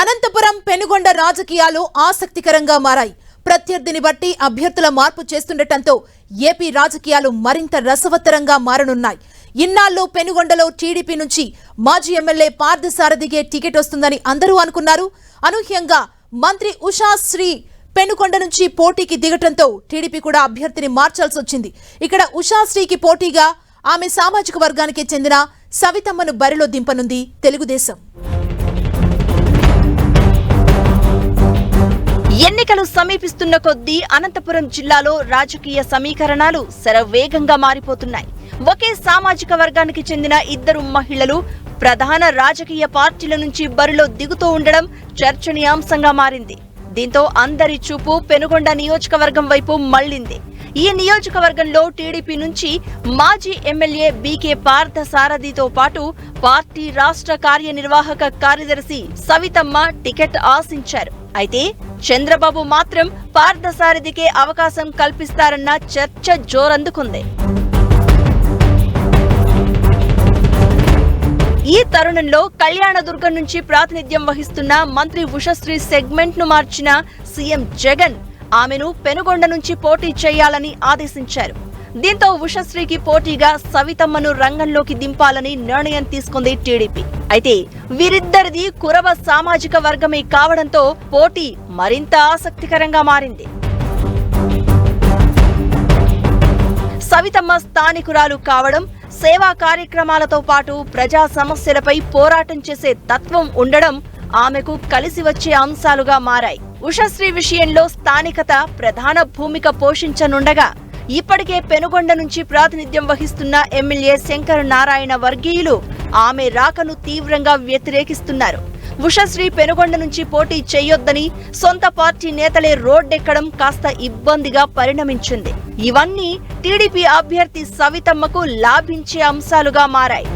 అనంతపురం పెనుగొండ రాజకీయాలు ఆసక్తికరంగా మారాయి. ప్రత్యర్థిని బట్టి అభ్యర్థుల మార్పు చేస్తుండటంతో ఏపీ రాజకీయాలు మరింత రసవత్తరంగా మారనున్నాయి. ఇన్నాళ్ళు పెనుగొండలో టీడీపీ నుంచి మాజీ ఎమ్మెల్యే పార్థసారథిగే టికెట్ వస్తుందని అందరూ అనుకున్నారు. అనూహ్యంగా మంత్రి ఉషాశ్రీ పెనుకొండ నుంచి పోటీకి దిగటంతో టీడీపీ కూడా అభ్యర్థిని మార్చాల్సి వచ్చింది. ఇక్కడ ఉషాశ్రీకి పోటీగా ఆమె సామాజిక వర్గానికి చెందిన సవితమ్మను బరిలో దింపనుంది తెలుగుదేశం. ఎన్నికలు సమీపిస్తున్న కొద్దీ అనంతపురం జిల్లాలో రాజకీయ సమీకరణాలు శరవేగంగా మారిపోతున్నాయి. ఒకే సామాజిక వర్గానికి చెందిన ఇద్దరు మహిళలు ప్రధాన రాజకీయ పార్టీల నుంచి బరిలో దిగుతూ ఉండడం చర్చనీయాంశంగా మారింది. దీంతో అందరి చూపు పెనుగొండ నియోజకవర్గం వైపు మళ్ళింది ఈ నియోజకవర్గంలో టీడీపీ నుంచి మాజీ ఎమ్మెల్యే బీకే పార్థ సారథితో పాటు పార్టీ రాష్ట్ర కార్యనిర్వాహక కార్యదర్శి సవితమ్మ టికెట్ ఆశించారు. అయితే చంద్రబాబు మాత్రం పార్థసారథికే అవకాశం కల్పిస్తారన్న చర్చ జోరందుకుంది. ఈ తరుణంలో కళ్యాణదుర్గం నుంచి ప్రాతినిధ్యం వహిస్తున్న మంత్రి ఉషశ్రీ సెగ్మెంట్ను మార్చిన సీఎం జగన్ ఆమెను పెనుగొండ నుంచి పోటీ చేయాలని ఆదేశించారు. దీంతో ఉషశ్రీకి పోటీగా సవితమ్మను రంగంలోకి దింపాలని నిర్ణయం తీసుకుంది టీడీపీ. అయితే వీరిద్దరిది కురవ సామాజిక వర్గమే కావడంతో పోటీ మరింత ఆసక్తికరంగా మారింది. సవితమ్మ స్థానికురాలు కావడం సేవా కార్యక్రమాలతో పాటు ప్రజా సమస్యలపై పోరాటం చేసే తత్వం ఉండడం ఆమెకు కలిసి వచ్చే అంశాలుగా మారాయి. ఉషశ్రీ విషయంలో స్థానికత ప్రధాన భూమిక పోషించనుండగా ఇప్పటికే పెనుగొండ నుంచి ప్రాతినిధ్యం వహిస్తున్న ఎమ్మెల్యే శంకర్ నారాయణ వర్గీయులు ఆమె రాకను తీవ్రంగా వ్యతిరేకిస్తున్నారు. ఉషశ్రీ పెనుగొండ నుంచి పోటీ చేయొద్దని సొంత పార్టీ నేతలే రోడ్డెక్కడం కాస్త ఇబ్బందిగా పరిణమించింది. ఇవన్నీ టీడీపీ అభ్యర్థి సవితమ్మకు లాభించే అంశాలుగా మారాయి.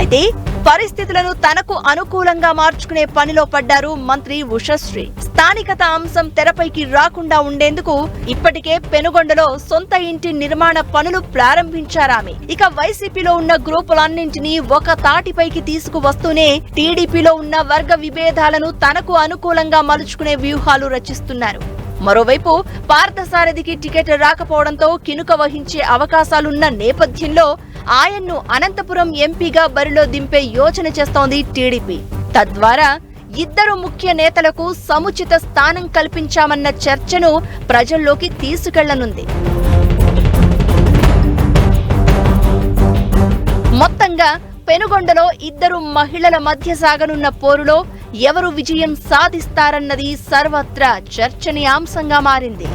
అయితే పరిస్థితులను తనకు అనుకూలంగా మార్చుకునే పనిలో పడ్డారు మంత్రి ఉషశ్రీ. స్థానికత అంశం తెరపైకి రాకుండా ఉండేందుకు ఇప్పటికే పెనుగొండలో సొంత ఇంటి నిర్మాణ పనులు ప్రారంభించారామె. ఇక వైసీపీలో ఉన్న గ్రూపులన్నింటినీ ఒక తాటిపైకి తీసుకువస్తూనే టీడీపీలో ఉన్న వర్గ విభేదాలను తనకు అనుకూలంగా మలుచుకునే వ్యూహాలు రచిస్తున్నారు. మరోవైపు పార్థసారథికి టికెట్ రాకపోవడంతో కినుక వహించే అవకాశాలున్న నేపథ్యంలో ఆయన్ను అనంతపురం ఎంపీగా బరిలో దింపే యోచన చేస్తోంది టీడీపీ. తద్వారా ఇద్దరు ముఖ్య నేతలకు సముచిత స్థానం కల్పించామన్న చర్చను ప్రజల్లోకి తీసుకెళ్ళనుంది. మొత్తంగా పెనుగొండలో ఇద్దరు మహిళల మధ్య సాగనున్న పోరులో ఎవరు విజయం సాధిస్తారన్నది సర్వత్రా చర్చనీయాంశంగా మారింది.